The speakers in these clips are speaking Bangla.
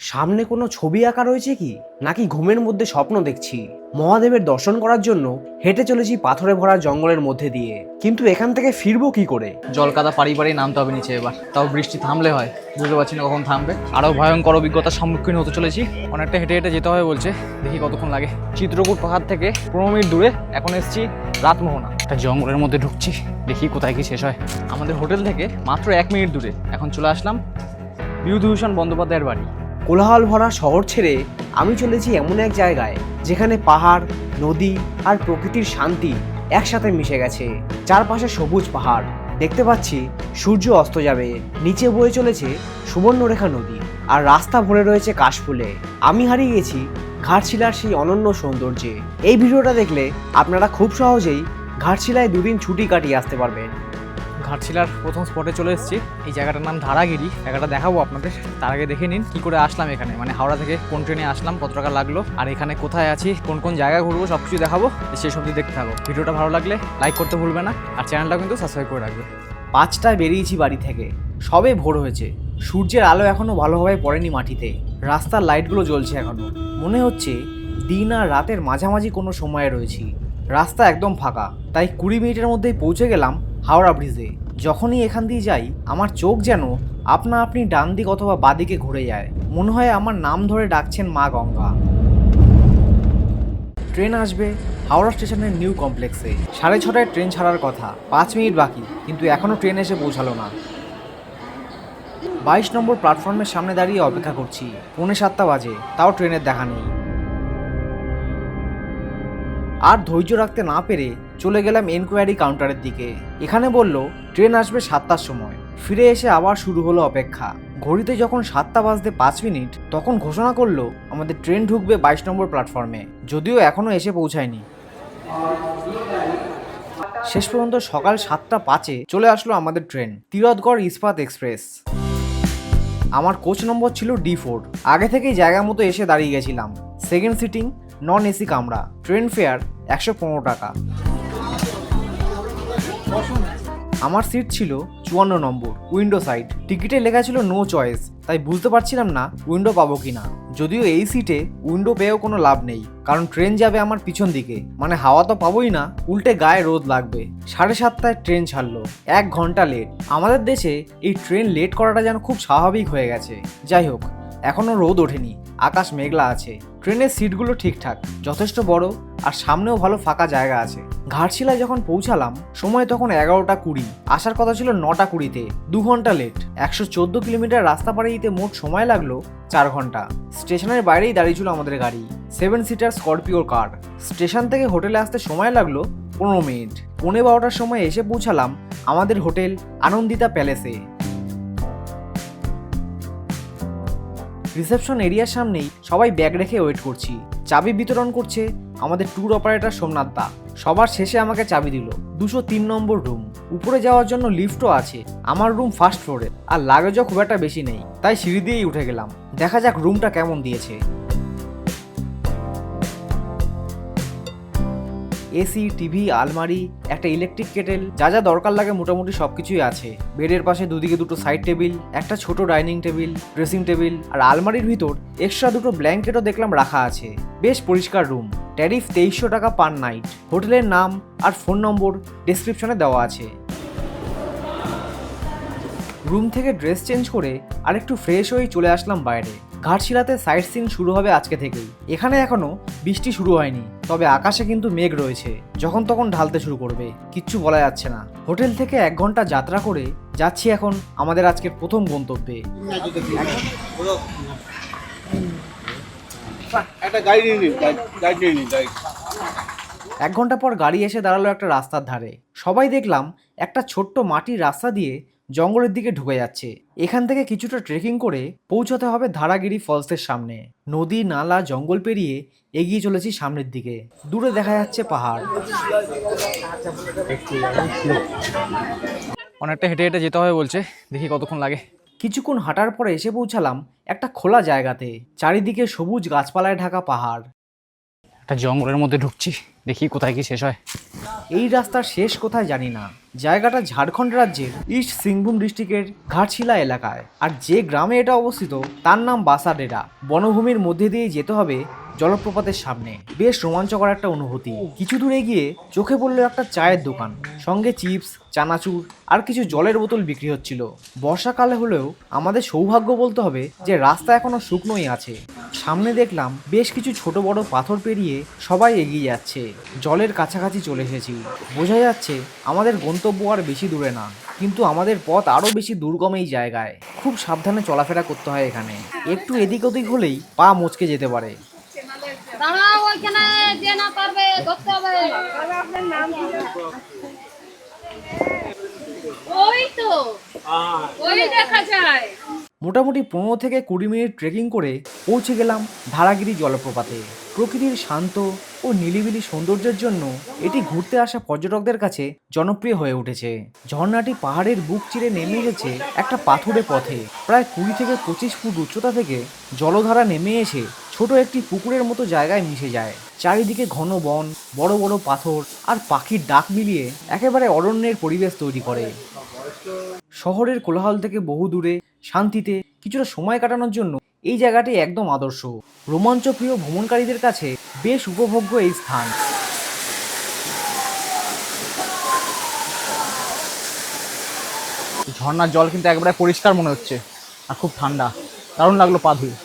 সামনে কোনো ছবি আঁকা রয়েছে কি? নাকি ঘুমের মধ্যে স্বপ্ন দেখছি? মহাদেবের দর্শন করার জন্য হেঁটে চলেছি পাথরে ভরা জঙ্গলের মধ্যে দিয়ে। কিন্তু এখান থেকে ফিরবো কি করে? জলকাদা পাড়ি পাড়ি নামতে হবে নিচে এবার। তাও বৃষ্টি থামলে হয়। বুঝতে পারছি না কখন থামবে। আরও ভয়ঙ্কর অভিজ্ঞতার সম্মুখীন হতে চলেছি। অনেকটা হেঁটে হেঁটে যেতে হবে বলছে। দেখি কতক্ষণ লাগে। চিত্রকূট পাহাড় থেকে পনেরো মিনিট দূরে এখন এসেছি রাতমোহনা। একটা জঙ্গলের মধ্যে ঢুকছি। দেখি কোথায় কি শেষ হয়। আমাদের হোটেল থেকে মাত্র এক মিনিট দূরে। এখন চলে আসলাম বিভূতিভূষণ বন্দ্যোপাধ্যায়ের বাড়ি। কোলাহল ভরা শহর ছেড়ে আমি চলেছি এমন এক জায়গায় যেখানে পাহাড়, নদী আর প্রকৃতির শান্তি একসাথে মিশে গেছে। চারপাশে সবুজ পাহাড়। দেখতে পাচ্ছি সূর্য অস্ত যাবে। নিচে বয়ে চলেছে সুবর্ণরেখা নদী আর রাস্তা ভরে রয়েছে কাশফুলে। আমি হারিয়ে গেছি ঘাটশিলার সেই অনন্য সৌন্দর্যে। এই ভিডিওটা দেখলে আপনারা খুব সহজেই ঘাটশিলায় দুদিন ছুটি কাটিয়ে আসতে পারবেন। ঘাটশিলার প্রথম স্পটে চলে এসেছি। এই জায়গাটার নাম ধারাগিরি। জায়গাটা দেখাবো আপনাদের। তার আগে দেখে নিন কি করে আসলাম এখানে। মানে হাওড়া থেকে কোন ট্রেনে আসলাম, কত টাকা লাগল, আর এখানে কোথায় আছি, কোন কোন জায়গায় ঘুরবো সব কিছু দেখাবো। সেই সব দেখতে থাকো। ভিডিওটা ভালো লাগলে লাইক করতে ভুলবে না, আর চ্যানেলটা কিন্তু সাবস্ক্রাইব করে রাখবে। পাঁচটায় বেরিয়েছি বাড়ি থেকে। সবে ভোর হয়েছে। সূর্যের আলো এখনও ভালোভাবে পড়েনি মাটিতে। রাস্তার লাইটগুলো জ্বলছে এখনও। মনে হচ্ছে দিন আর রাতের মাঝামাঝি কোনো সময়ে রয়েছি। রাস্তা একদম ফাঁকা। তাই কুড়ি মিনিটের মধ্যেই পৌঁছে গেলাম হাওড়া ব্রিজে যখনই এখান দিয়ে যাই, আমার চোখ যেন আপনা আপনি ডান দিক অথবা বাদিকে ঘুরে যায়। মনে হয় আমার নাম ধরে ডাকছেন মা গঙ্গা। ট্রেন আসবে হাওড়া স্টেশনের নিউ কমপ্লেক্সে। সাড়ে ছটায় ট্রেন ছাড়ার কথা। পাঁচ মিনিট বাকি, কিন্তু এখনও ট্রেন এসে পৌঁছালো না। বাইশ নম্বর প্ল্যাটফর্মের সামনে দাঁড়িয়ে অপেক্ষা করছি। পৌনে সাতটা বাজে, তাও ট্রেনের দেখা নেই। আর ধৈর্য রাখতে না পেরে চলে গেলাম এনকোয়ারি কাউন্টারের দিকে। এখানে বলল ট্রেন আসবে সাতটার সময়। ফিরে এসে আবার শুরু হলো অপেক্ষা। ঘড়িতে যখন সাতটা বাজতে পাঁচ মিনিট, তখন ঘোষণা করল, আমাদের ট্রেন ঢুকবে বাইশ নম্বর প্ল্যাটফর্মে। যদিও এখনও এসে পৌঁছায়নি। শেষ পর্যন্ত সকাল সাতটা পাঁচে চলে আসলো আমাদের ট্রেন তিরথগড় ইস্পাত এক্সপ্রেস। আমার কোচ নম্বর ছিল ডি ফোর। আগে থেকেই জায়গা মতো এসে দাঁড়িয়ে গেছিলাম। সেকেন্ড সিটিং, নন এসি কামরা। ট্রেন ফেয়ার একশো পনেরো টাকা। আমার সিট ছিল চুয়ান্ন নম্বর উইন্ডো সাইড টিকিটে লেখা ছিল নো চয়েস তাই বুঝতে পারছিলাম না উইন্ডো পাবো কি না যদিও এই সিটে উইন্ডো পেয়েও কোনো লাভ নেই, কারণ ট্রেন যাবে আমার পিছন দিকে। মানে হাওয়া তো পাবোই না, উল্টে গায়ে রোদ লাগবে। সাড়ে সাতটায় ট্রেন ছাড়লো, এক ঘণ্টা লেট আমাদের দেশে এই ট্রেন লেট করাটা যেন খুব স্বাভাবিক হয়ে গেছে। যাই হোক এখনও রোদ ওঠেনি, আকাশ মেঘলা আছে, ট্রেনের সিটগুলো ঠিকঠাক, যথেষ্ট বড়, আর সামনেও ভালো ফাঁকা জায়গা আছে। ঘাটশিলায় যখন পৌঁছালাম, সময় তখন এগারোটা কুড়ি, আসার কথা ছিল নটা কুড়িতে, দু ঘণ্টা লেট একশো চোদ্দ কিলোমিটার রাস্তা পাড়ে দিতে মোট সময় লাগল চার ঘণ্টা। স্টেশনের বাইরেই দাঁড়িয়ে ছিল আমাদের গাড়ি সেভেন সিটার স্করপিওর কার স্টেশন থেকে হোটেলে আসতে সময় লাগল পনেরো মিনিট। পৌনে বারোটার সময় এসে পৌঁছালাম আমাদের হোটেল আনন্দিতা প্যালেসে। রিসেপশন এরিয়ার সামনেই সবাই ব্যাগ রেখে ওয়েট করছি। চাবি বিতরণ করছে আমাদের ট্যুর অপারেটর সোমনাথ দা। সবার শেষে আমাকে চাবি দিল। দুশো তিন নম্বর রুম। উপরে যাওয়ার জন্য লিফটও আছে। আমার রুম ফার্স্ট ফ্লোরে। আর লাগেজও খুব একটা বেশি নেই। তাই সিঁড়ি দিয়েই উঠে গেলাম। দেখা যাক রুমটা কেমন দিয়েছে। এসি, টিভি, আলমারি, একটা ইলেকট্রিক কেটেল যা যা দরকার লাগে মোটামুটি সব কিছুই আছে। বেডের পাশে দুদিকে দুটো সাইড টেবিল একটা ছোট ডাইনিং টেবিল ড্রেসিং টেবিল আর আলমারির ভিতর এক্সট্রা দুটো ব্ল্যাঙ্কেটও দেখলাম রাখা আছে। বেশ পরিষ্কার রুম ট্যারিফ তেইশশো টাকা পার নাইট হোটেলের নাম আর ফোন নম্বর ডেসক্রিপশনে দেওয়া আছে। রুম থেকে ড্রেস চেঞ্জ করে আর একটু ফ্রেশ হয়েই চলে আসলাম বাইরে। ঘাটশিলাতে সাইট সিন শুরু হবে আজকে থেকেই। এখানে এখনও বৃষ্টি শুরু হয়নি তবে আকাশে কিন্তু মেঘ রয়েছে যখন তখন ঢালতে শুরু করবে কিচ্ছু বলা যাচ্ছে না। হোটেল থেকে এক ঘণ্টা যাত্রা করে যাচ্ছি এখন আমাদের আজকের প্রথম গন্তব্যে। একটা নিয়ে নিয়ে এক ঘণ্টা পর গাড়ি এসে দাঁড়াল একটা রাস্তার ধারে। সবাই দেখলাম একটা ছোট্ট মাটির রাস্তা দিয়ে জঙ্গলের দিকে ঢুকে যাচ্ছে। এখান থেকে কিছুটা ট্রেকিং করে পৌঁছাতে হবে ধারাগিরি ফলসের সামনে। নদী নালা জঙ্গল পেরিয়ে এগিয়ে চলেছি সামনের দিকে। দূরে দেখা যাচ্ছে পাহাড়। অনেকটা হেঁটে হেঁটে যেতে হবে বলছে। দেখি কতক্ষণ লাগে। কিছুক্ষণ হাঁটার পরে এসে পৌঁছালাম একটা খোলা জায়গাতে। চারিদিকে সবুজ গাছপালায় ঢাকা পাহাড়। একটা জঙ্গলের মধ্যে ঢুকছি। দেখি কোথায় কি শেষ হয়। এই রাস্তার শেষ কোথায় জানি না। জায়গাটা ঝাড়খণ্ড রাজ্যের ইস্ট সিংভূম ডিস্ট্রিক্টের ঘাটশিলা এলাকায়। আর যে গ্রামে এটা অবস্থিত, তার নাম বাসাডেরা। বনভূমির মধ্যে দিয়ে যেতে হবে জলপ্রপাতের সামনে। বেশ রোমাঞ্চকর একটা অনুভূতি। কিছু দূর এগিয়ে চোখে পড়ল একটা চায়ের দোকান। সঙ্গে চিপস, চানাচুর আর কিছু জলের বোতল বিক্রি হচ্ছিল। বর্ষাকালে হলেও আমাদের সৌভাগ্য বলতে হবে যে রাস্তা এখনও শুকনোই আছে। সামনে দেখলাম বেশ কিছু ছোট বড় পাথর পেরিয়ে সবাই এগিয়ে যাচ্ছে। জলের কাছাকাছি চলে এসেছি। বোঝা যাচ্ছে আমাদের গন্তব্য আর বেশি দূরে না, কিন্তু আমাদের পথ আরও বেশি দুর্গম এই জায়গায়। খুব সাবধানে চলাফেরা করতে হয় এখানে। একটু এদিক ওদিক হলেই পা মচকে যেতে পারে। মোটামুটি পনেরো থেকে কুড়ি মিনিট ট্রেকিং করে পৌঁছে গেলাম ধারাগিরি জলপ্রপাতে। প্রকৃতির শান্ত ও নিলিবিলি সৌন্দর্যের জন্য এটি ঘুরতে আসা পর্যটকদের কাছে জনপ্রিয় হয়ে উঠেছে। ঝর্ণাটি পাহাড়ের বুক চিরে নেমে এসেছে একটা পাথুরে পথে। প্রায় কুড়ি থেকে পঁচিশ ফুট উচ্চতা থেকে জলধারা নেমে এসে ছোট একটি পুকুরের মতো জায়গায় মিশে যায়। চারিদিকে ঘন বন, বড় বড় পাথর আর পাখির ডাক মিলিয়ে একেবারে অরণ্যের পরিবেশ তৈরি করে। শহরের কোলাহল থেকে বহু দূরে, শান্তিতে, কিছুটা সময় কাটানোর জন্য এই জায়গাটি একদম আদর্শ। রোমাঞ্চপ্রিয় ভ্রমণকারীদের কাছে বেশ উপভোগ্য এই স্থান। ঝর্নার জল কিন্তু একবারে পরিষ্কার মনে হচ্ছে, আর খুব ঠান্ডা। দারুণ লাগল পা ধুয়ে।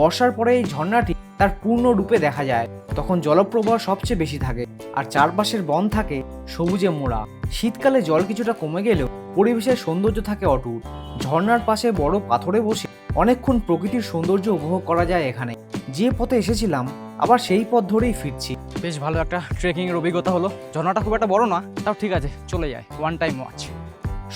বর্ষার পরে এই ঝর্ণাটি তার পূর্ণ রূপে দেখা যায়। তখন জলপ্রবাহ সবচেয়ে বেশি থাকে আর চারপাশের বন থাকে সবুজে মোড়া। শীতকালে জল কিছুটা কমে গেলেও পরিবেশের সৌন্দর্য থাকে অটুট। ঝর্ণার পাশে বড় পাথরে বসে অনেকক্ষণ প্রকৃতির সৌন্দর্য উপভোগ করা যায় এখানে। যে পথে এসেছিলাম আবার সেই পথ ধরেই ফিরছি। বেশ ভালো একটা ট্রেকিংয়ের অভিজ্ঞতা হলো। ঝর্ণাটা খুব একটা বড় না তাও ঠিক আছে চলে যায়। ওয়ান টাইম ওয়াচ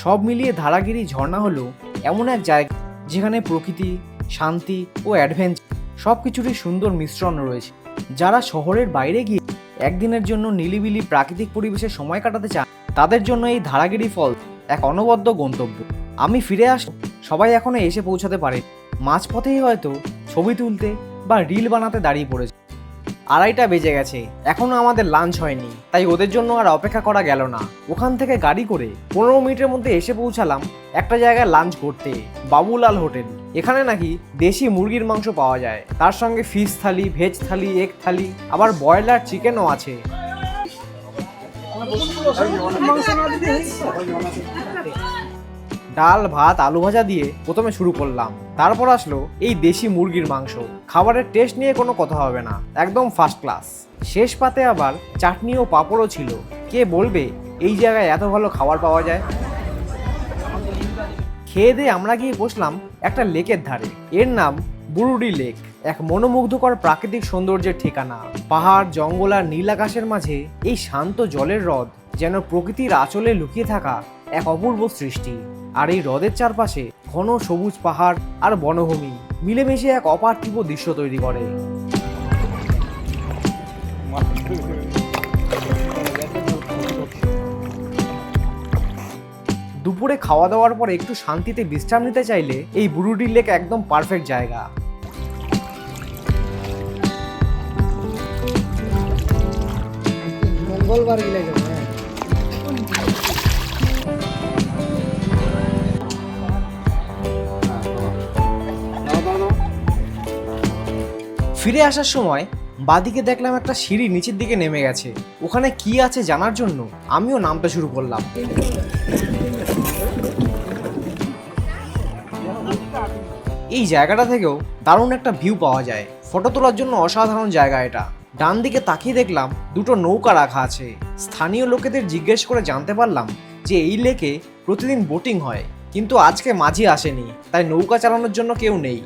সব মিলিয়ে ধারাগিরি ঝর্ণা হলো এমন এক জায়গা যেখানে প্রকৃতি শান্তি ও অ্যাডভেঞ্চার সব কিছুরই সুন্দর মিশ্রণ রয়েছে। যারা শহরের বাইরে গিয়ে একদিনের জন্য নিলিবিলি প্রাকৃতিক পরিবেশে সময় কাটাতে চান, তাদের জন্য এই ধারাগিরি ফল এক অনবদ্য গন্তব্য। আমি ফিরে আস, সবাই এখনও এসে পৌঁছাতে পারে মাঝপথেই হয়তো ছবি তুলতে বা রিল বানাতে দাঁড়িয়ে পড়েছে। আড়াইটা বেজে গেছে। এখনও আমাদের লাঞ্চ হয়নি। তাই ওদের জন্য আর অপেক্ষা করা গেল না। ওখান থেকে গাড়ি করে পনেরো মিনিটের মধ্যে এসে পৌঁছালাম একটা জায়গায় লাঞ্চ করতে, বাবুলাল হোটেল। এখানে নাকি দেশি মুরগির মাংস পাওয়া যায়। তার সঙ্গে fish thali veg thali egg thali, আবার ব্রয়লার চিকেনও আছে। ডাল, ভাত, আলু ভাজা দিয়ে প্রথমে শুরু করলাম। তারপর আসলো এই দেশি মুরগির মাংস। খাবারের টেস্ট নিয়ে কোনো কথা হবে না। একদম ফার্স্ট ক্লাস শেষ পাতে আবার চাটনি ও পাঁপড়ও ছিল। কে বলবে, এই জায়গায় এত ভালো খাবার পাওয়া যায়? খেয়ে দিয়ে আমরা গিয়ে বসলাম একটা লেকের ধারে। এর নাম বুরুডি লেক। এক মনোমুগ্ধকর প্রাকৃতিক সৌন্দর্যের ঠিকানা। পাহাড়, জঙ্গল আর নীল আকাশের মাঝে এই শান্ত জলের হ্রদ যেন প্রকৃতির আঁচলে লুকিয়ে থাকা এক অপূর্ব সৃষ্টি। আর এই হ্রদের চারপাশে ঘন সবুজ পাহাড় আর বনভূমি মিলেমিশে এক অপার্থিব দৃশ্য তৈরি করে। দুপুরে খাওয়া দাওয়ার পর একটু শান্তিতে বিশ্রাম নিতে চাইলে এই বুরুডি লেক একদম পারফেক্ট জায়গা। ফিরে আসার সময় বাদিকে দেখলাম একটা সিঁড়ি নিচের দিকে নেমে গেছে। ওখানে কি আছে জানার জন্য আমিও নামতে শুরু করলাম। এই জায়গাটা থেকেও দারুণ একটা ভিউ পাওয়া যায়। ফটো তোলার জন্য অসাধারণ জায়গা এটা। ডান দিকে তাকিয়ে দেখলাম দুটো নৌকা রাখা আছে। স্থানীয় লোকেদের জিজ্ঞেস করে জানতে পারলাম যে এই লেকে প্রতিদিন বোটিং হয়। কিন্তু আজকে মাঝি আসেনি, তাই নৌকা চালানোর জন্য কেউ নেই।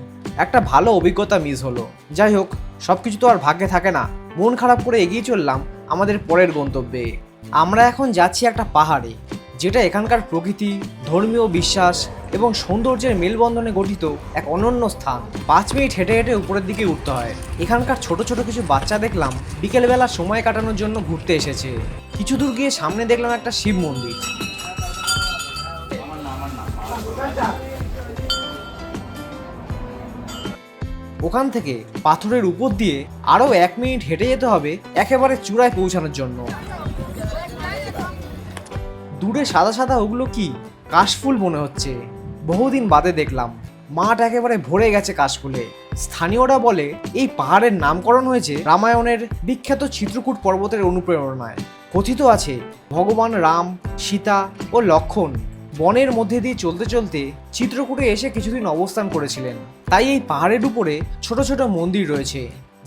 একটা ভালো অভিজ্ঞতা মিস হলো। যাই হোক সব কিছু তো আর ভাগ্যে থাকে না। মন খারাপ করে এগিয়ে চললাম আমাদের পরের গন্তব্যে। আমরা এখন যাচ্ছি একটা পাহাড়ে, যেটা এখানকার প্রকৃতি, ধর্মীয় বিশ্বাস এবং সৌন্দর্যের মেলবন্ধনে গঠিত এক অনন্য স্থান। পাঁচ মিনিট হেঁটে হেঁটে উপরের দিকে উঠতে হয়। এখানকার ছোট ছোট কিছু বাচ্চা দেখলাম বিকেলবেলা সময় কাটানোর জন্য ঘুরতে এসেছে। কিছু দূর গিয়ে সামনে দেখলাম একটা শিব মন্দির। ওখান থেকে পাথরের উপর দিয়ে আরও এক মিনিট হেঁটে যেতে হবে একেবারে চূড়ায় পৌঁছানোর জন্য। দূরে সাদা সাদা ওগুলো কি? কাশফুল মনে হচ্ছে। বহুদিন বাদে দেখলাম, মাঠ একেবারে ভরে গেছে কাশফুলে। স্থানীয়রা বলে, এই পাহাড়ের নামকরণ হয়েছে রামায়ণের বিখ্যাত চিত্রকূট পর্বতের অনুপ্রেরণায়। কথিত আছে, ভগবান রাম, সীতা ও লক্ষণ। বনের মধ্যে দিয়ে চলতে চলতে চিত্রকূটে এসে কিছুদিন অবস্থান করেছিলেন। তাই এই পাহাড়ের উপরে ছোট ছোট মন্দির রয়েছে,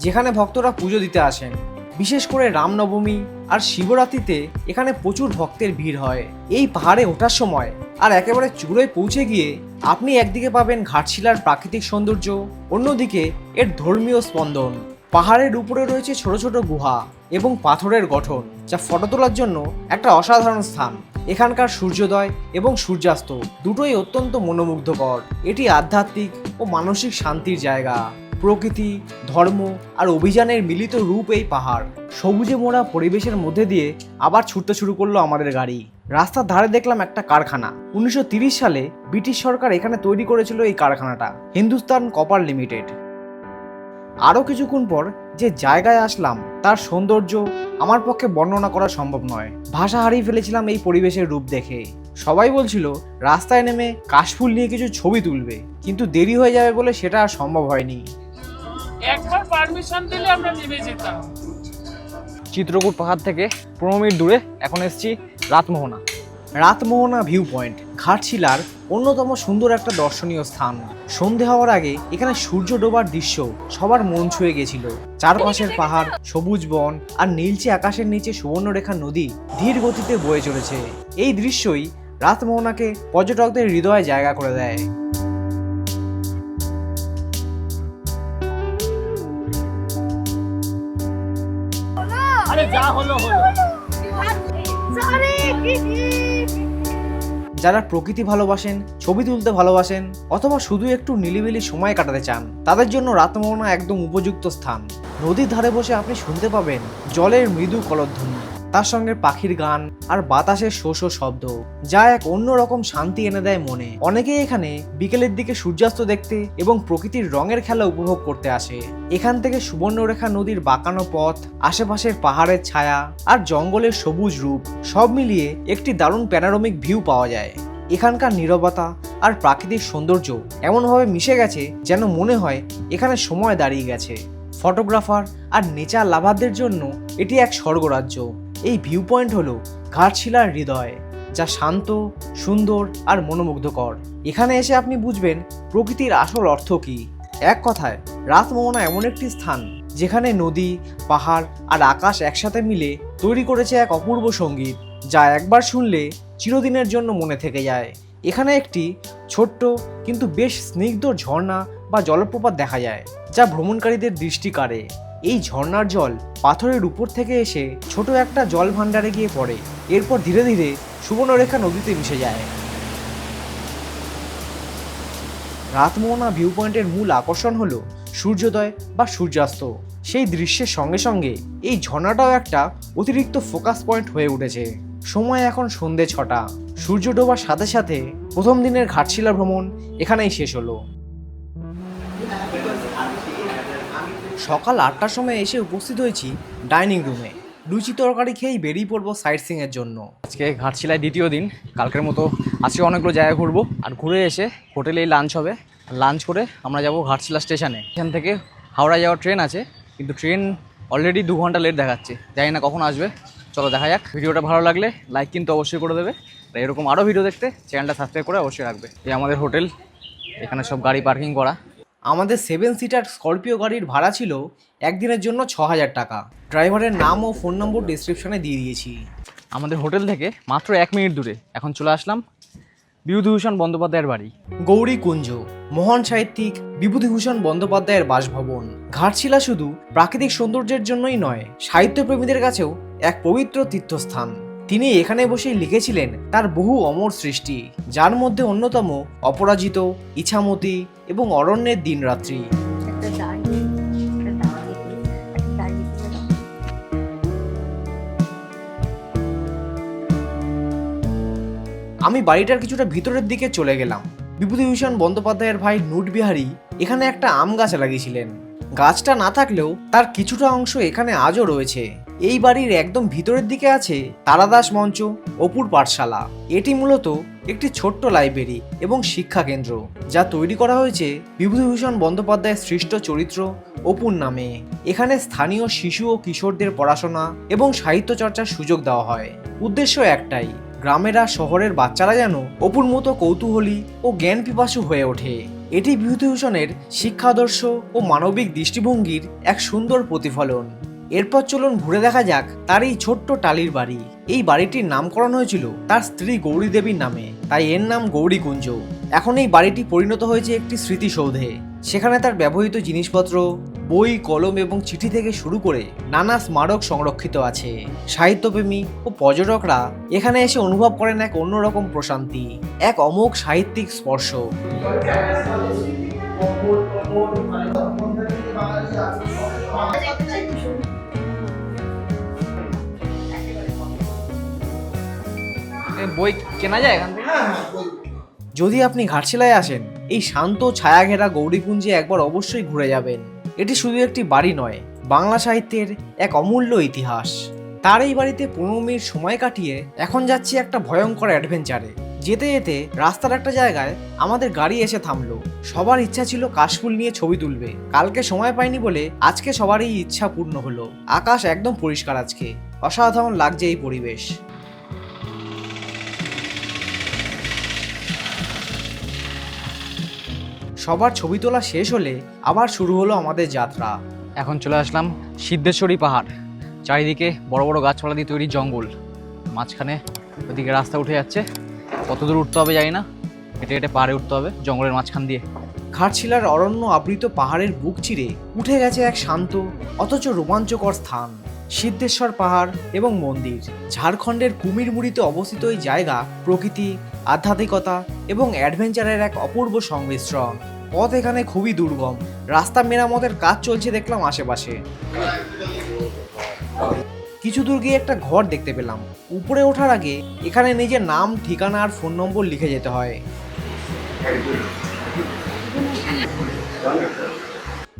যেখানে ভক্তরা পুজো দিতে আসেন। বিশেষ করে রামনবমী আর শিবরাত্রিতে এখানে প্রচুর ভক্তের ভিড় হয়। এই পাহাড়ে ওঠার সময় আর একেবারে চূড়োয় পৌঁছে গিয়ে আপনি একদিকে পাবেন ঘাটশিলার প্রাকৃতিক সৌন্দর্য, অন্যদিকে এর ধর্মীয় স্পন্দন। পাহাড়ের উপরে রয়েছে ছোট ছোট গুহা এবং পাথরের গঠন, যা ফটো তোলার জন্য একটা অসাধারণ স্থান। এখানকার সূর্যোদয় এবং সূর্যাস্ত দুটোই অত্যন্ত মনোমুগ্ধকর। এটি আধ্যাত্মিক ও মানসিক শান্তির জায়গা। প্রকৃতি, ধর্ম আর অভিযানের মিলিত রূপ এই পাহাড়। সবুজে মোড়া পরিবেশের মধ্যে দিয়ে আবার ছুটতে শুরু করল আমাদের গাড়ি। রাস্তার ধারে দেখলাম একটা কারখানা। উনিশশো সালে ব্রিটিশ সরকার এখানে তৈরি করেছিল এই কারখানাটা, হিন্দুস্তান কপার লিমিটেড। আরও কিছুক্ষণ পর যে জায়গায় আসলাম তার সৌন্দর্য আমার পক্ষে বর্ণনা করা সম্ভব নয়। ভাষা হারিয়ে ফেলেছিলাম এই পরিবেশের রূপ দেখে। সবাই বলছিল রাস্তায় নেমে কাশফুল নিয়ে কিছু ছবি তুলবে কিন্তু দেরি হয়ে যাবে বলে সেটা আর সম্ভব হয়নি। একবার পারমিশন দিলে আমরা নেমে যেতাম। চিত্রকূট পাহাড় থেকে পনেরো মিনিট দূরে এখন এসেছি রাতমোহনা। রাতমোহনা ভিউ পয়েন্ট ঘাটশিলার অন্যতম সুন্দর একটা দর্শনীয় স্থান। সন্ধে হওয়ার আগে এখানে সূর্য ডোবার দৃশ্য সবার মন ছুঁয়ে গেছিল। চারপাশের পাহাড়, সবুজ বন আর নীলচে আকাশের নিচে সুবর্ণরেখা নদী ধীর গতিতে বয়ে চলেছে। এই দৃশ্যই রাতমোহনাকে পর্যটকদের হৃদয়ে জায়গা করে দেয়। আরে যা হলো হলো। যারা প্রকৃতি ভালোবাসেন, ছবি তুলতে ভালোবাসেন, অথবা শুধু একটু নিলিবিলি সময় কাটাতে চান, তাদের জন্য রাতমোহনা একদম উপযুক্ত স্থান। নদীর ধারে বসে আপনি শুনতে পাবেন জলের মৃদু কলধ্বনি। তার সঙ্গে পাখির গান আর বাতাসের শো শো শব্দ, যা এক অন্যরকম শান্তি এনে দেয় মনে। অনেকেই এখানে বিকেলের দিকে সূর্যাস্ত দেখতে এবং প্রকৃতির রঙের খেলা উপভোগ করতে আসে। এখান থেকে সুবর্ণরেখা নদীর বাঁকানো পথ, আশেপাশের পাহাড়ের ছায়া আর জঙ্গলের সবুজ রূপ, সব মিলিয়ে একটি দারুণ প্যানারোমিক ভিউ পাওয়া যায়। এখানকার নীরবতা আর প্রাকৃতিক সৌন্দর্য এমনভাবে মিশে গেছে যেন মনে হয় এখানে সময় দাঁড়িয়ে গেছে। ফটোগ্রাফার আর নেচার লাভারদের জন্য এটি এক স্বর্গরাজ্য। এই ভিউ পয়েন্ট হলো ঘাটশিলার হৃদয়, যা শান্ত, সুন্দর আর মনোমুগ্ধকর। এখানে এসে আপনি বুঝবেন প্রকৃতির আসল অর্থ কী। এক কথায় রাতমোহনা এমন একটি স্থান, যেখানে নদী, পাহাড় আর আকাশ একসাথে মিলে তৈরি করেছে এক অপূর্ব সংগীত, যা একবার শুনলে চিরদিনের জন্য মনে থেকে যায়। এখানে একটি ছোট্ট কিন্তু বেশ স্নিগ্ধ ঝর্ণা বা জলপ্রপাত দেখা যায়, যা ভ্রমণকারীদের দৃষ্টি কাড়ে। এই ঝর্ণার জল পাথরের উপর থেকে এসে ছোট একটা জল ভাণ্ডারে গিয়ে পড়ে। এরপর ধীরে ধীরে সুবর্ণরেখা নদীতে মিশে যায়। রাতমোহনা ভিউ পয়েন্টের মূল আকর্ষণ হলো সূর্যোদয় বা সূর্যাস্ত। সেই দৃশ্যের সঙ্গে সঙ্গে এই ঝর্ণাটাও একটা অতিরিক্ত ফোকাস পয়েন্ট হয়ে উঠেছে। সময় এখন সন্ধে ছটা। সূর্য ডোবার সাথে সাথে প্রথম দিনের ঘাটশিলা ভ্রমণ এখানেই শেষ হলো। সকাল আটটার সময় এসে উপস্থিত হয়েছি ডাইনিং রুমে। লুচি তরকারি খেয়েই বেরিয়ে পড়ব সাইট সিংয়ের জন্য। আজকে ঘাটশিলায় দ্বিতীয় দিন। কালকের মতো আজকে অনেকগুলো জায়গা ঘুরবো। আর ঘুরে এসে হোটেলেই লাঞ্চ হবে। লাঞ্চ করে আমরা যাব ঘাটশিলা স্টেশনে। এখান থেকে হাওড়া যাওয়ার ট্রেন আছে। কিন্তু ট্রেন অলরেডি দু ঘণ্টা লেট দেখাচ্ছে। জানি না কখন আসবে। চলো দেখা যাক। ভিডিওটা ভালো লাগলে লাইক কিন্তু অবশ্যই করে দেবে। আর এরকম আরও ভিডিও দেখতে চ্যানেলটা সাবস্ক্রাইব করে অবশ্যই রাখবে। এই আমাদের হোটেল। এখানে সব গাড়ি পার্কিং করা। আমাদের সেভেন সিটার স্করপিও গাড়ির ভাড়া ছিল একদিনের জন্য ছ হাজার টাকা। ড্রাইভারের নাম ও ফোন নম্বর ডিসক্রিপশনে দিয়ে দিয়েছি। আমাদের হোটেল থেকে মাত্র এক মিনিট দূরে। এখন চলে আসলাম বিভূতিভূষণ বন্দ্যোপাধ্যায়ের বাড়ি। গৌরী কুঞ্জ মহান সাহিত্যিক বিভূতিভূষণ বন্দ্যোপাধ্যায়ের বাসভবন। ঘাটশিলা শুধু প্রাকৃতিক সৌন্দর্যের জন্যই নয় সাহিত্যপ্রেমীদের কাছেও এক পবিত্র তীর্থস্থান। তিনি এখানে বসেই লিখেছিলেন তার বহু অমর সৃষ্টি যার মধ্যে অন্যতম অপরাজিত ইছামতি এবং অরণ্যের দিনরাত্রি। আমি বাড়িটার কিছুটা ভিতরের দিকে চলে গেলাম। বিভূতিভূষণ বন্দ্যোপাধ্যায়ের ভাই নুট বিহারী এখানে একটা আম গাছ লাগিয়েছিলেন। গাছটা না থাকলেও তার কিছুটা অংশ এখানে আজও রয়েছে। এই বাড়ির একদম ভিতরের দিকে আছে তারাদাস মঞ্চ, অপুর পাঠশালা। এটি মূলত একটি ছোট্ট লাইব্রেরি এবং শিক্ষা কেন্দ্র, যা তৈরি করা হয়েছে বিভূতিভূষণ বন্দ্যোপাধ্যায়ের সৃষ্ট চরিত্র অপুর নামে। এখানে স্থানীয় শিশু ও কিশোরদের পড়াশোনা এবং সাহিত্য চর্চার সুযোগ দেওয়া হয়। উদ্দেশ্য একটাই, গ্রামেরা শহরের বাচ্চারা যেন অপুর মতো কৌতূহলী ও জ্ঞান পিপাসু হয়ে ওঠে। এটি বিভূতিভূষণের শিক্ষাদর্শ ও মানবিক দৃষ্টিভঙ্গির এক সুন্দর প্রতিফলন। এরপর চলুন ঘুরে দেখা যাক তার এই ছোট্ট টালির বাড়ি। এই বাড়িটির নামকরণ হয়েছিল তার স্ত্রী গৌরী দেবীর নামে। তাই এর নাম গৌরীকুঞ্জ এখন এই বাড়িটি পরিণত হয়েছে একটি স্মৃতিসৌধে। সেখানে তার ব্যবহৃত জিনিসপত্র বই কলম এবং চিঠি থেকে শুরু করে নানা স্মারক সংরক্ষিত আছে। সাহিত্যপ্রেমী ও পর্যটকরা এখানে এসে অনুভব করেন এক অন্যরকম প্রশান্তি এক অমোঘ সাহিত্যিক স্পর্শ। বই কেনা যায় এখান থেকে? যদি আপনি ঘাটশিলায় আসেন এই শান্ত ছায়াঘেরা গৌরীকুঞ্জে একবার অবশ্যই ঘুরে যাবেন। এটি শুধু একটি বাড়ি নয়, বাংলা সাহিত্যের এক অমূল্য ইতিহাস। তার এই বাড়িতে পনেরো মিনিট সময় কাটিয়ে এখন যাচ্ছি একটা ভয়ঙ্কর অ্যাডভেঞ্চারে। যেতে যেতে রাস্তার একটা জায়গায় আমাদের গাড়ি এসে থামলো। সবার ইচ্ছা ছিল কাশফুল নিয়ে ছবি তুলবে। কালকে সময় পাইনি বলে আজকে সবারই ইচ্ছা পূর্ণ হলো। আকাশ একদম পরিষ্কার আজকে। অসাধারণ লাগছে এই পরিবেশ। সবার ছবি তোলা শেষ হলে আবার শুরু হলো আমাদের যাত্রা। এখন চলে আসলাম সিদ্ধেশ্বরী পাহাড়। চারিদিকে বড় বড় গাছপালা দিয়ে তৈরি জঙ্গল। মাঝখানে ওদিকে রাস্তা উঠে যাচ্ছে। কত দূর উঠতে হবে জানি না। হেঁটে হেঁটে পাহাড়ে উঠতে হবে জঙ্গলের মাঝখান দিয়ে। খাটশিলার অরণ্য আবৃত পাহাড়ের বুক চিরে উঠে গেছে এক শান্ত অথচ রোমাঞ্চকর স্থান। সিদ্ধেশ্বর পাহাড় এবং মন্দির ঝাড়খণ্ডের কুমিরমুড়িতে অবস্থিত এই জায়গা প্রকৃতি আধ্যাত্মিকতা এবং অ্যাডভেঞ্চারের এক অপূর্ব সংমিশ্রণ। পথ এখানে খুবই দুর্গম। রাস্তা মেরামতের কাজ চলছে দেখলাম আশেপাশে। কিছু দূর গিয়ে একটা ঘর দেখতে পেলাম। উপরে ওঠার আগে এখানে নিজের নাম, ঠিকানা আর ফোন নম্বর লিখে যেতে হয়।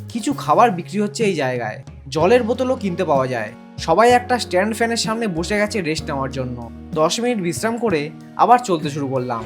কিছু খাবার বিক্রি হচ্ছে এই জায়গায়। জলের বোতলও কিনতে পাওয়া যায়। সবাই একটা স্ট্যান্ড ফ্যানের সামনে বসে গেছে রেস্ট নেওয়ার জন্য। দশ মিনিট বিশ্রাম করে আবার চলতে শুরু করলাম।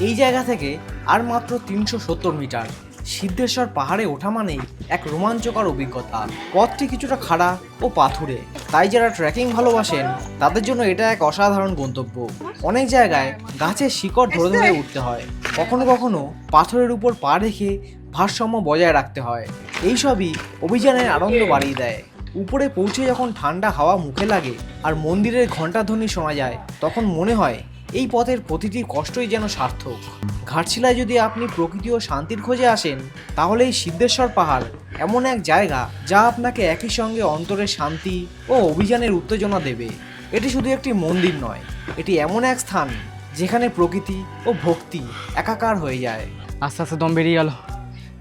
এই জায়গা থেকে আর মাত্র তিনশো সত্তর মিটার। সিদ্ধেশ্বর পাহাড়ে ওঠা মানেই এক রোমাঞ্চকর অভিজ্ঞতা। পথটি কিছুটা খাড়া ও পাথুরে। তাই যারা ট্রেকিং ভালোবাসেন, তাদের জন্য এটা এক অসাধারণ গন্তব্য। অনেক জায়গায় গাছের শিকড় ধরে ধরে উঠতে হয়। কখনো কখনো পাথরের উপর পা রেখে ভারসাম্য বজায় রাখতে হয়। এইসবই অভিযানের আনন্দ বাড়িয়ে দেয়। উপরে পৌঁছে যখন ঠান্ডা হাওয়া মুখে লাগে আর মন্দিরের ঘণ্টাধ্বনি শোনা যায় তখন মনে হয় এই পথের প্রতিটি কষ্টই যেন সার্থক। ঘাটশিলায় যদি আপনি প্রকৃতি ও শান্তির খোঁজে আসেন তাহলে এই সিদ্ধেশ্বর পাহাড় এমন এক জায়গা যা আপনাকে একই সঙ্গে অন্তরের শান্তি ও অভিযানের উত্তেজনা দেবে। এটি শুধু একটি মন্দির নয় এটি এমন এক স্থান যেখানে প্রকৃতি ও ভক্তি একাকার হয়ে যায়। আস্তে আস্তে দম বেরিয়ে গেল।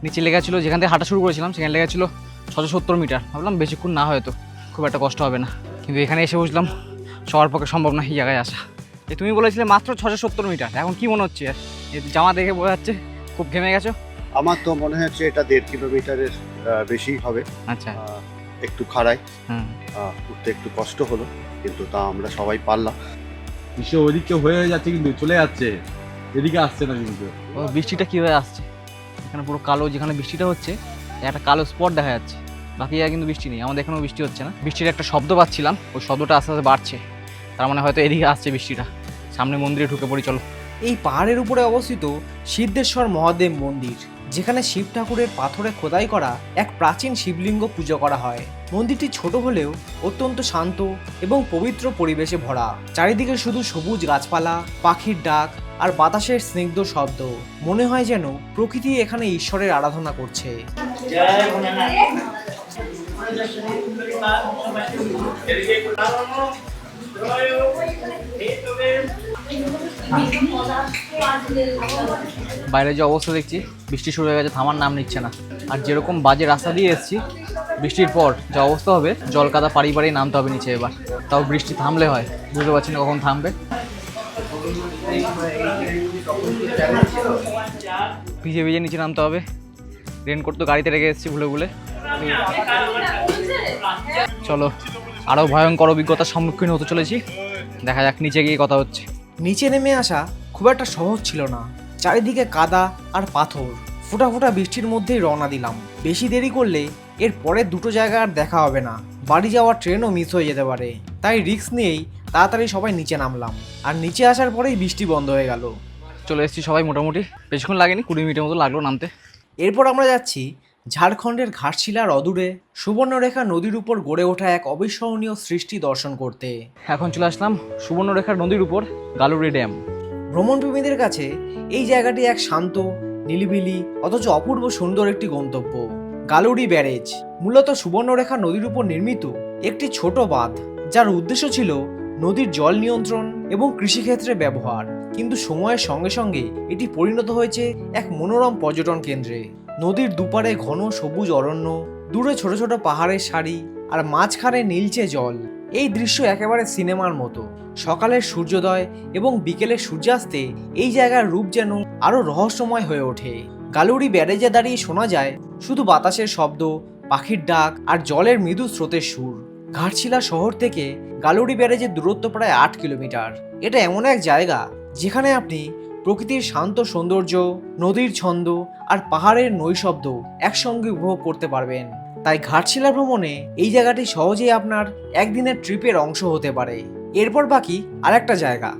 নিচে লেগেছিলো যেখান থেকে হাঁটা শুরু করেছিলাম সেখানে লেগেছিলো ছশো সত্তর মিটার। ভাবলাম বেশিক্ষণ না হয়তো খুব একটা কষ্ট হবে না। কিন্তু এখানে এসে বুঝলাম সবার পক্ষে সম্ভব না এই জায়গায় আসা। এই তুমি বলেছিলে মাত্র ছশো সত্তর মিটার এখন কি মনে হচ্ছে? জামা দেখে বোঝা যাচ্ছে খুব ঘেমে গেছো? আমার তো মনে হচ্ছে এটা দেড় কিলোমিটারের বেশি হবে। আচ্ছা। একটু খাড়াই হুম। আহ, উঠতে একটু কষ্ট হলো কিন্তু তা আমরা সবাই পারলাম। বিশ্ব ওইদিকে হয়ে যাচ্ছে কিন্তু চলে যাচ্ছে। এদিকে আসছে না কিন্তু। বৃষ্টিটা কীভাবে আসছে? এখানে পুরো কালো যেখানে বৃষ্টিটা হচ্ছে একটা কালো স্পট দেখা যাচ্ছে। বাকি জায়গায় কিন্তু বৃষ্টি নেই, আমাদের এখানেও বৃষ্টি হচ্ছে না। বৃষ্টির একটা শব্দ পাচ্ছিলাম, ওই শব্দটা আস্তে আস্তে বাড়ছে। তার মানে হয়তো এদিকে আসছে বৃষ্টিটা। সামনে মন্দিরে ঢুকে পড়ি, চলো। এই পাহাড়ের উপরে অবস্থিত সিদ্ধেশ্বর মহাদেব মন্দির, যেখানে শিব ঠাকুরের পাথরে খোদাই করা এক প্রাচীন শিবলিঙ্গ পুজো করা হয়। মন্দিরটি ছোট হলেও অত্যন্ত শান্ত এবং পবিত্র পরিবেশে ভরা। চারিদিকে শুধু সবুজ গাছপালা, পাখির ডাক আর বাতাসের স্নিগ্ধ শব্দ। মনে হয় যেন প্রকৃতি এখানে ঈশ্বরের আরাধনা করছে। বাইরে যে অবস্থা দেখছি, বৃষ্টি শুরু হয়ে গেছে, থামার নাম নিচ্ছে না। আর যেরকম বাজে রাস্তা দিয়ে এসেছি, বৃষ্টির পর যা অবস্থা হবে জল কাদা পাড়ি পাড়ি নামতে হবে নিচে এবার। তাও বৃষ্টি থামলে হয়, বুঝতে পারছি না কখন থামবে। ভিজে ভিজে নিচে নামতে হবে। রেনকোট তো গাড়িতে রেখে এসেছি ভুলে ভুলে চলো আরও ভয়ঙ্কর অভিজ্ঞতার সম্মুখীন হতে চলেছি। দেখা যাক নিচে গিয়ে কথা হচ্ছে। নিচে নেমে আসা খুব একটা সহজ ছিল না। চারিদিকে কাদা আর পাথর। ফোঁটা ফোঁটা বৃষ্টির মধ্যেই রওনা দিলাম। বেশি দেরি করলে এর পরের দুটো জায়গা আর দেখা হবে না। বাড়ি যাওয়ার ট্রেনও মিস হয়ে যেতে পারে। তাই রিস্ক নিয়েই তাড়াতাড়ি সবাই নিচে নামলাম। আর নিচে আসার পরেই বৃষ্টি বন্ধ হয়ে গেল। চলে এসেছি সবাই মোটামুটি। বেশিক্ষণ লাগেনি কুড়ি মিনিটের মতো লাগল নামতে। এরপর আমরা যাচ্ছি ঝাড়খণ্ডের ঘাটশিলার অদূরে সুবর্ণরেখা নদীর উপর গড়ে ওঠা এক অবিস্মরণীয় সৃষ্টি দর্শন করতে। এখন চলে আসলাম সুবর্ণরেখার নদীর উপর গালুরি ড্যাম। ভ্রমণপ্রেমীদের কাছে এই জায়গাটি এক শান্ত নিলিবিলি অথচ অপূর্ব সুন্দর একটি গন্তব্য গালুড়ি ব্যারেজ। মূলত সুবর্ণরেখা নদীর উপর নির্মিত একটি ছোট বাঁধ যার উদ্দেশ্য ছিল নদীর জল নিয়ন্ত্রণ এবং কৃষিক্ষেত্রে ব্যবহার। কিন্তু সময়ের সঙ্গে সঙ্গে এটি পরিণত হয়েছে এক মনোরম পর্যটন কেন্দ্রে। নদীর দুপারে ঘন সবুজ অরণ্য, দূরে ছোট ছোট পাহাড়ের সারি আর মাঝখানে নীলচে জল। এই দৃশ্য একেবারে সিনেমার মতো। সকালের সূর্যোদয় এবং বিকেলের সূর্যাস্তে এই জায়গার রূপ যেন আরও রহস্যময় হয়ে ওঠে। গালুড়ি ব্যারেজে দাঁড়িয়ে শোনা যায়, শুধু বাতাসের শব্দ, পাখির ডাক আর জলের মৃদু স্রোতের সুর। ঘাটশিলা শহর থেকে গালুড়ি ব্যারেজের দূরত্ব প্রায় আট কিলোমিটার। এটা এমন এক জায়গা যেখানে আপনি প্রকৃতির শান্ত সৌন্দর্য, নদীর ছন্দ আর পাহাড়ের নৈশব্দ একসঙ্গে উপভোগ করতে পারবেন। তাই ঘাটশিলা ভ্রমণে এই জায়গাটি সহজেই আপনার একদিনের ট্রিপের অংশ হতে পারে। এরপর বাকি আরেকটা জায়গা।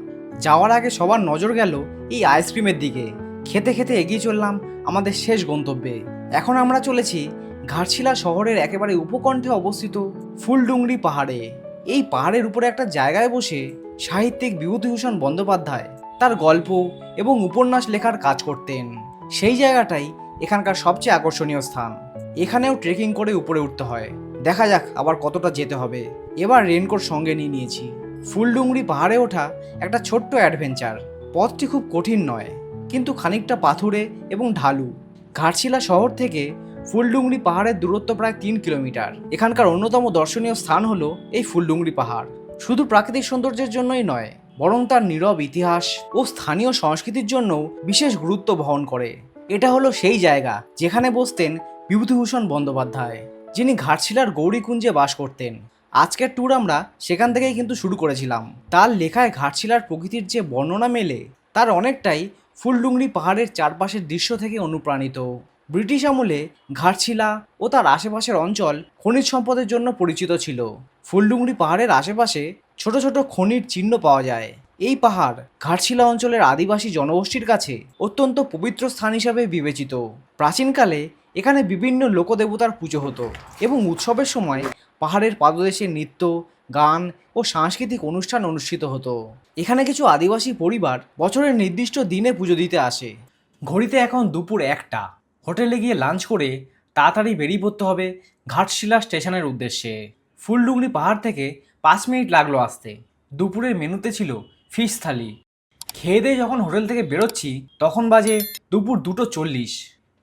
যাওয়ার আগে সবার নজর গেল এই আইসক্রিমের দিকে। খেতে খেতে এগিয়ে চললাম আমাদের শেষ গন্তব্যে। এখন আমরা চলেছি ঘাটশিলা শহরের একেবারে উপকণ্ঠে অবস্থিত ফুলডুংরি পাহাড়ে। এই পাহাড়ের উপরে একটা জায়গায় বসে সাহিত্যিক বিভূতিভূষণ বন্দ্যোপাধ্যায় তার গল্প এবং উপন্যাস লেখার কাজ করতেন। সেই জায়গাটাই এখানকার সবচেয়ে আকর্ষণীয় স্থান। এখানেও ট্রেকিং করে উপরে উঠতে হয়। দেখা যাক আবার কতটা যেতে হবে। এবার রেনকোট সঙ্গে নিয়ে নিয়েছি। ফুলডুংরি পাহাড়ে ওঠা একটা ছোট্ট অ্যাডভেঞ্চার পথটি খুব কঠিন নয়, কিন্তু খানিকটা পাথুরে এবং ঢালু। ঘাটশিলা শহর থেকে ফুলডুংরি পাহাড়ের দূরত্ব প্রায় তিন কিলোমিটার। এখানকার অন্যতম দর্শনীয় স্থান হলো এই ফুলডুংরি পাহাড়। শুধু প্রাকৃতিক সৌন্দর্যের জন্যই নয়, বরং তার নীরব ইতিহাস ও স্থানীয় সংস্কৃতির জন্যও বিশেষ গুরুত্ব বহন করে। এটা হলো সেই জায়গা যেখানে বসতেন বিভূতিভূষণ বন্দ্যোপাধ্যায়, যিনি ঘাটশিলার গৌরীকুঞ্জে বাস করতেন। আজকের ট্যুর আমরা সেখান থেকেই কিন্তু শুরু করেছিলাম। তার লেখায় ঘাটশিলার প্রকৃতির যে বর্ণনা মেলে, তার অনেকটাই ফুলডুংরি পাহাড়ের চারপাশের দৃশ্য থেকে অনুপ্রাণিত। ব্রিটিশ আমলে ঘাটশিলা ও তার আশেপাশের অঞ্চল খনিজ সম্পদের জন্য পরিচিত ছিল। ফুলডুংরি পাহাড়ের আশেপাশে ছোট ছোট খনির চিহ্ন পাওয়া যায়। এই পাহাড় ঘাটশিলা অঞ্চলের আদিবাসী জনগোষ্ঠীর কাছে অত্যন্ত পবিত্র স্থান হিসাবে বিবেচিত। প্রাচীনকালে এখানে বিভিন্ন লোকদেবতার পুজো হতো এবং উৎসবের সময় পাহাড়ের পাদদেশে নৃত্য, গান ও সাংস্কৃতিক অনুষ্ঠান অনুষ্ঠিত হতো। এখানে কিছু আদিবাসী পরিবার বছরের নির্দিষ্ট দিনে পুজো দিতে আসে। ঘড়িতে এখন দুপুর একটা। হোটেলে গিয়ে লাঞ্চ করে তাড়াতাড়ি বেরিয়ে পড়তে হবে ঘাটশিলা স্টেশনের উদ্দেশ্যে। ফুলডুগরি পাহাড় থেকে পাঁচ মিনিট লাগল আসতে। দুপুরের মেনুতে ছিল ফিশ থালি খেয়ে দিয়ে যখন হোটেল থেকে বেরোচ্ছি, তখন বাজে দুপুর দুটো চল্লিশ।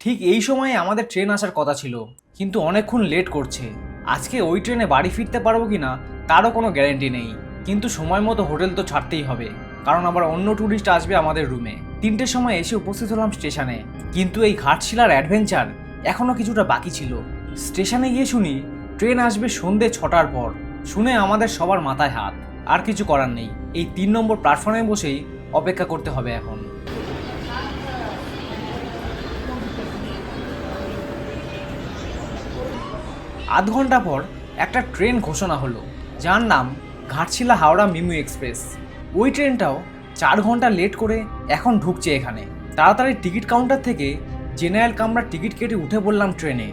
ঠিক এই সময়ে আমাদের ট্রেন আসার কথা ছিল, কিন্তু অনেকক্ষণ লেট করছে। আজকে ওই ট্রেনে বাড়ি ফিরতে পারব কি না তারও কোনো গ্যারেন্টি নেই, কিন্তু সময় মতো হোটেল তো ছাড়তেই হবে। কারণ আবার অন্য ট্যুরিস্ট আসবে আমাদের রুমে তিনটের সময় এসে উপস্থিত হলাম স্টেশনে কিন্তু এই ঘাটশিলার অ্যাডভেঞ্চার এখনও কিছুটা বাকি ছিল। স্টেশনে গিয়ে শুনি ট্রেন আসবে সন্ধে ছটার পর। শুনে আমাদের সবার মাথায় হাত। আর কিছু করার নেই। এই তিন নম্বর প্ল্যাটফর্মে বসেই অপেক্ষা করতে হবে এখন। আধ ঘণ্টা পর একটা ট্রেন ঘোষণা হলো, যার নাম ঘাটশিলা হাওড়া মিমু এক্সপ্রেস। ওই ট্রেনটাও চার ঘণ্টা লেট করে এখন ঢুকছে এখানে। তাড়াতাড়ি টিকিট কাউন্টার থেকে জেনারেল কামরা টিকিট কেটে উঠে পড়লাম ট্রেনে।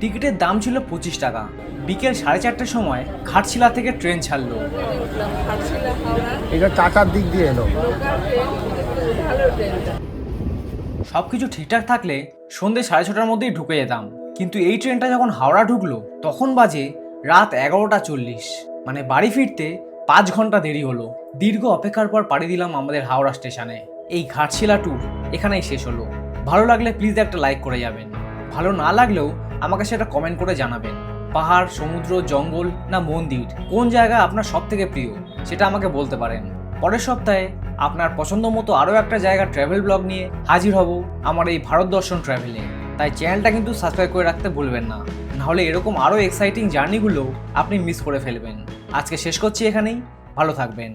টিকিটের দাম ছিল পঁচিশ টাকা। বিকেল সাড়ে চারটের সময় ঘাটশিলা থেকে ট্রেন ছাড়লো। এটা টাকার দিক দিয়ে এলো। সব কিছু ঠিকঠাক থাকলে সন্ধে সাড়ে ছটার মধ্যেই ঢুকে যেতাম। কিন্তু এই ট্রেনটা যখন হাওড়া ঢুকলো তখন বাজে রাত এগারোটা চল্লিশ। মানে বাড়ি ফিরতে পাঁচ ঘণ্টা দেরি হলো। দীর্ঘ অপেক্ষার পর পাড়ি দিলাম আমাদের হাওড়া স্টেশনে। এই ঘাটশিলা ট্যুর এখানেই শেষ হলো। ভালো লাগলে প্লিজ একটা লাইক করে যাবেন। ভালো না লাগলেও আমাকে সেটা কমেন্ট করে জানাবেন। পাহাড়, সমুদ্র, জঙ্গল না মন্দির, কোন জায়গা আপনার সব থেকে প্রিয়, সেটা আমাকে বলতে পারেন। পরের সপ্তাহে আপনার পছন্দ মতো আরও একটা জায়গা ট্রাভেল ব্লগ নিয়ে হাজির হব আমার এই ভারত দর্শন ট্রাভেলে তাই চ্যানেলটা কিন্তু সাবস্ক্রাইব করে রাখতে ভুলবেন না। নাহলে এরকম আরও এক্সাইটিং জার্নিগুলো আপনি মিস করে ফেলবেন। আজকে শেষ করছি এখানেই। ভালো থাকবেন।